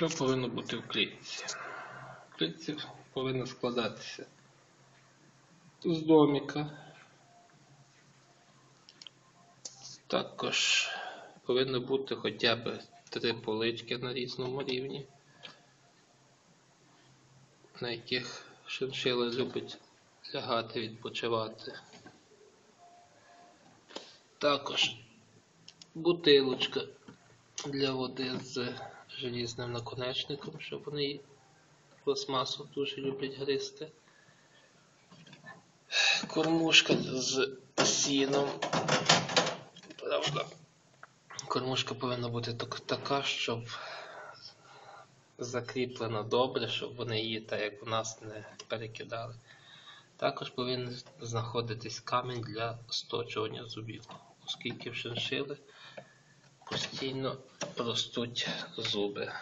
Що повинно бути в клітці? Клітці повинно складатися з доміка. Також повинно бути хоча б три полички на різному рівні, на яких шиншила любить лягати, відпочивати. Також бутилочка для води з желізним наконечником, щоб вони пластмасу дуже люблять гризти. Кормушка з сіном. Правда. Кормушка повинна бути так- така, щоб закріплена добре, щоб вони її так як у нас не перекидали. Також повинен знаходитись камінь для сточування зубів, оскільки в шиншили постійно ростуть зуби.